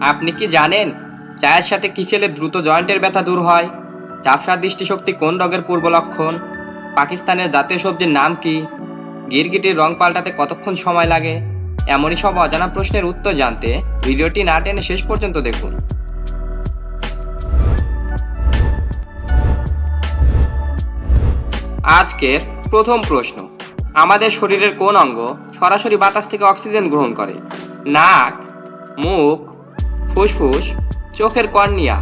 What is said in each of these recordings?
আপনি কি জানেন চায়ের সাথে কি খেলে দ্রুত জয়েন্টের ব্যথা দূর হয়? চাপসা দৃষ্টিশক্তি কোন রোগের পূর্ব লক্ষণ? পাকিস্তানের জাতীয় সবজির নাম কি? গিরগিটির রং পাল্টাতে কতক্ষণ সময় লাগে? এমনই সব অজানা প্রশ্নের উত্তর জানতে ভিডিওটি না টেনে শেষ পর্যন্ত দেখুন। আজকের প্রথম প্রশ্ন, আমাদের শরীরের কোন অঙ্গ সরাসরি বাতাস থেকে অক্সিজেন গ্রহণ করে? নাক, মুখ ফুসফুস, চোখের কর্নিয়া।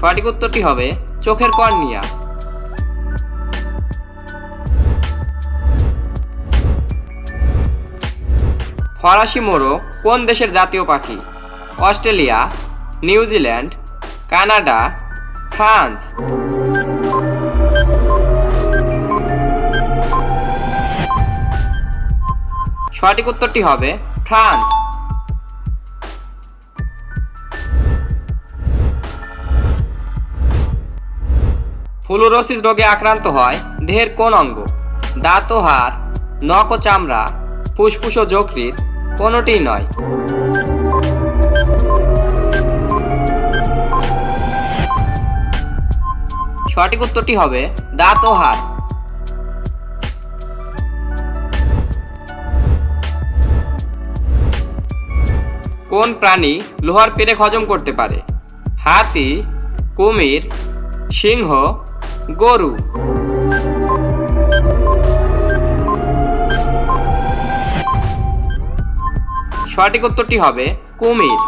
সঠিক উত্তরটি হবে চোখের কর্নিয়া। ফরাসি মোরো কোন দেশের জাতীয় পাখি? Australia, New Zealand, Canada, France. সঠিক উত্তরটি হবে ফ্রান্স। ফ্লুরোসিস রোগে আক্রান্ত হয় দেহের কোন অঙ্গ? দাঁত ও হাড়, নখ ও চামড়া, ফুসফুস ও যকৃৎ, কোনোটিই নয়। সঠিক উত্তরটি হবে দাঁত ও হাড়। কোন প্রাণী লোহার পেরেক হজম করতে পারে? হাতি, কুমির, সিংহ, গরু। সঠিক উত্তরটি হবে কুমির।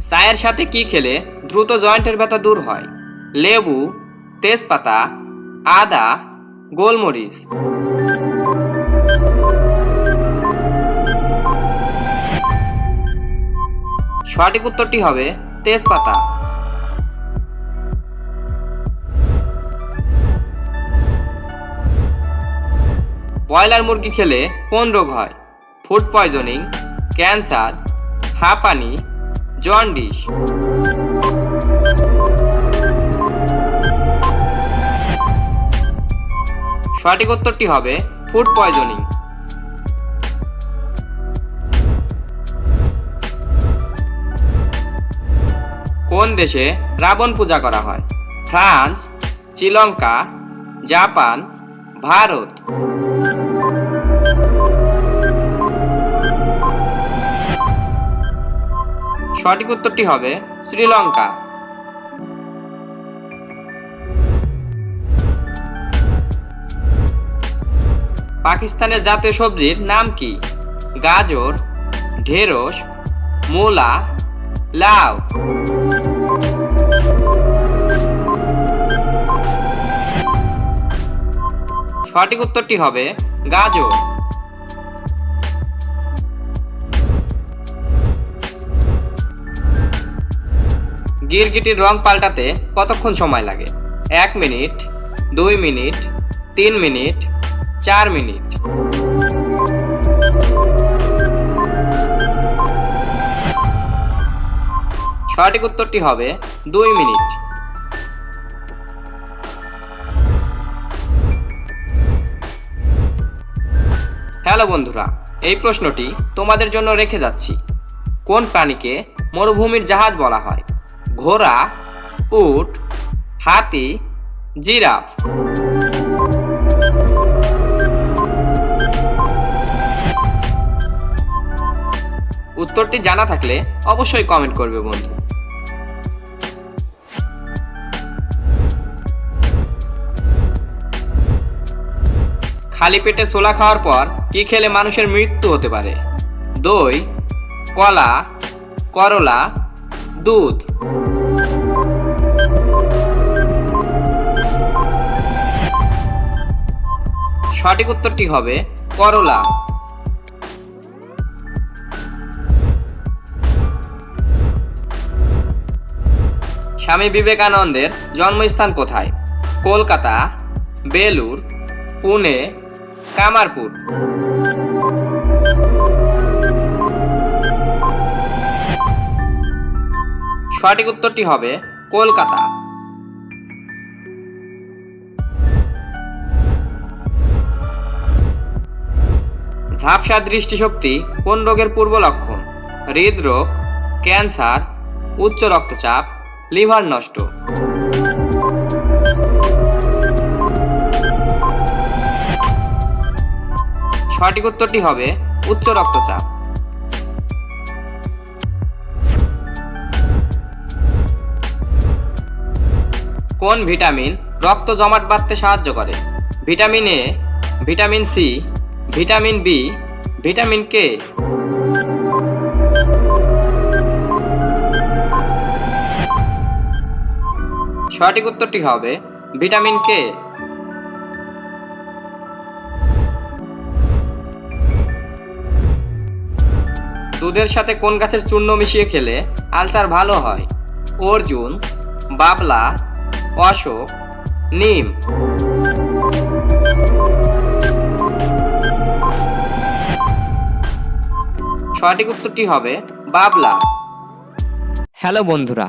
চায়ের সাথে কি খেলে দ্রুত জয়েন্টের ব্যথা দূর হয়? লেবু, তেজপাতা, আদা গোলমরিচ। সঠিক উত্তরটি হবে তেজপাতা। ব্রয়লার মুরগি খেলে কোন রোগ হয়? ফুড পয়জনিং, ক্যান্সার, হাঁপানি, জন্ডিস। সঠিক উত্তরটি হবে ফুড পয়জনিং। কোন দেশে রাবণ পূজা করা হয়? France, Sri Lanka, Japan, Bharat. সঠিক উত্তরটি হবে শ্রীলঙ্কা। পাকিস্তানের জাতীয় সবজির নাম কি? গাজর, ঢেঁড়স, মূলা, লাউ। সঠিক উত্তরটি হবে গাজর। গিরগিটির রং পাল্টাতে কতক্ষণ সময় লাগে? এক মিনিট, দুই মিনিট, তিন মিনিট চার মিনিট। সঠিক উত্তরটি হবে দুই মিনিট। হ্যালো বন্ধুরা, এই প্রশ্নটি তোমাদের জন্য রেখে যাচ্ছি। কোন প্রাণীকে মরুভূমির জাহাজ বলা হয়? ঘোড়া, উট, হাতি, জিরাফ। উত্তরটি জানা থাকলে অবশ্যই কমেন্ট করবে বন্ধু। খালি পেটে ছোলা খাওয়ার পর কি খেলে মানুষের মৃত্যু হতে পারে? দই, কলা, করলা, দুধ। সঠিক উত্তরটি হবে করলা। স্বামী বিবেকানন্দের জন্মস্থান কোথায়? কলকাতা বেলুর পুনে, কামারপুর। সঠিক উত্তরটি হবে কলকাতা। ঝাপসা দৃষ্টিশক্তি কোন রোগের পূর্ব লক্ষণ হৃদরোগ, ক্যান্সার, উচ্চ রক্তচাপ লিভার নষ্ট। সঠিক উত্তরটি হবে উচ্চ রক্তচাপ। কোন ভিটামিন রক্ত জমাট বাঁধতে সাহায্য করে? Vitamin A vitamin C vitamin B vitamin K সঠিক উত্তরটি হবে ভিটামিন কে। দুধের সাথে কোন গাছের চূর্ণ মিশিয়ে খেলে আলসার ভালো হয়? অর্জুন, বাবলা, অশোক, নিম। সঠিক উত্তরটি হবে বাবলা। হ্যালো বন্ধুরা